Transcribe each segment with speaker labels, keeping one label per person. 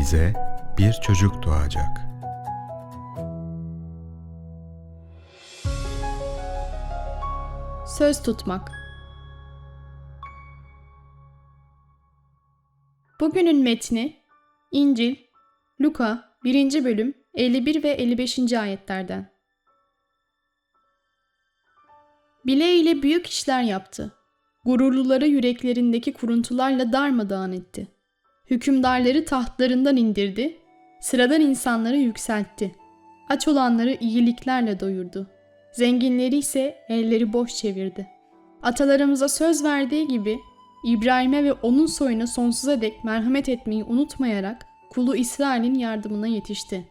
Speaker 1: bize bir çocuk doğacak.
Speaker 2: Söz tutmak. Bugünün metni İncil, Luka 1. bölüm 51 ve 55. ayetlerden. Bileğiyle büyük işler yaptı. Gururluları yüreklerindeki kuruntularla darmadağın etti. Hükümdarları tahtlarından indirdi, sıradan insanları yükseltti. Aç olanları iyiliklerle doyurdu. Zenginleri ise elleri boş çevirdi. Atalarımıza söz verdiği gibi İbrahim'e ve onun soyuna sonsuza dek merhamet etmeyi unutmayarak kulu İsrail'in yardımına yetişti.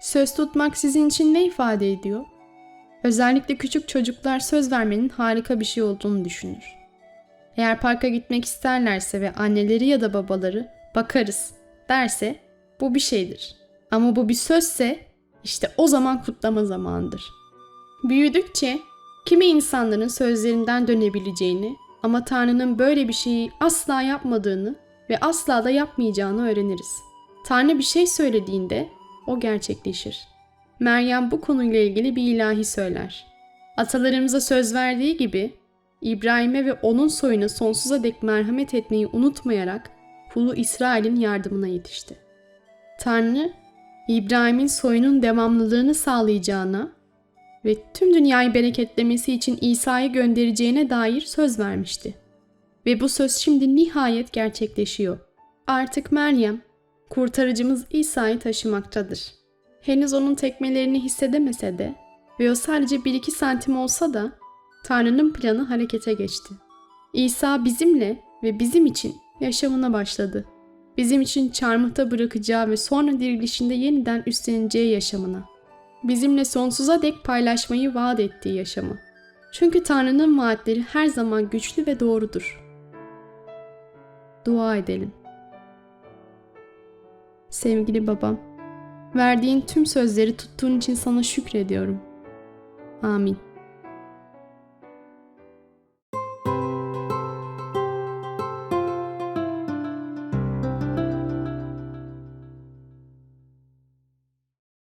Speaker 2: Söz tutmak sizin için ne ifade ediyor? Özellikle küçük çocuklar söz vermenin harika bir şey olduğunu düşünür. Eğer parka gitmek isterlerse ve anneleri ya da babaları bakarız derse bu bir şeydir. Ama bu bir sözse işte o zaman kutlama zamanıdır. Büyüdükçe kimi insanların sözlerinden dönebileceğini ama Tanrı'nın böyle bir şeyi asla yapmadığını ve asla da yapmayacağını öğreniriz. Tanrı bir şey söylediğinde o gerçekleşir. Meryem bu konuyla ilgili bir ilahi söyler. Atalarımıza söz verdiği gibi İbrahim'e ve onun soyuna sonsuza dek merhamet etmeyi unutmayarak kulu İsrail'in yardımına yetişti. Tanrı İbrahim'in soyunun devamlılığını sağlayacağına ve tüm dünyayı bereketlemesi için İsa'yı göndereceğine dair söz vermişti. Ve bu söz şimdi nihayet gerçekleşiyor. Artık Meryem, kurtarıcımız İsa'yı taşımaktadır. Henüz onun tekmelerini hissedemese de ve o sadece 1-2 santim olsa da Tanrı'nın planı harekete geçti. İsa bizimle ve bizim için yaşamına başladı bizim için çarmıhta bırakacağı ve sonra dirilişinde yeniden üstleneceği yaşamına. Bizimle sonsuza dek paylaşmayı vaat ettiği yaşamı. Çünkü Tanrı'nın vaatleri her zaman güçlü ve doğrudur. Dua edelim. Sevgili babam, verdiğin tüm sözleri tuttuğun için sana şükrediyorum. Amin.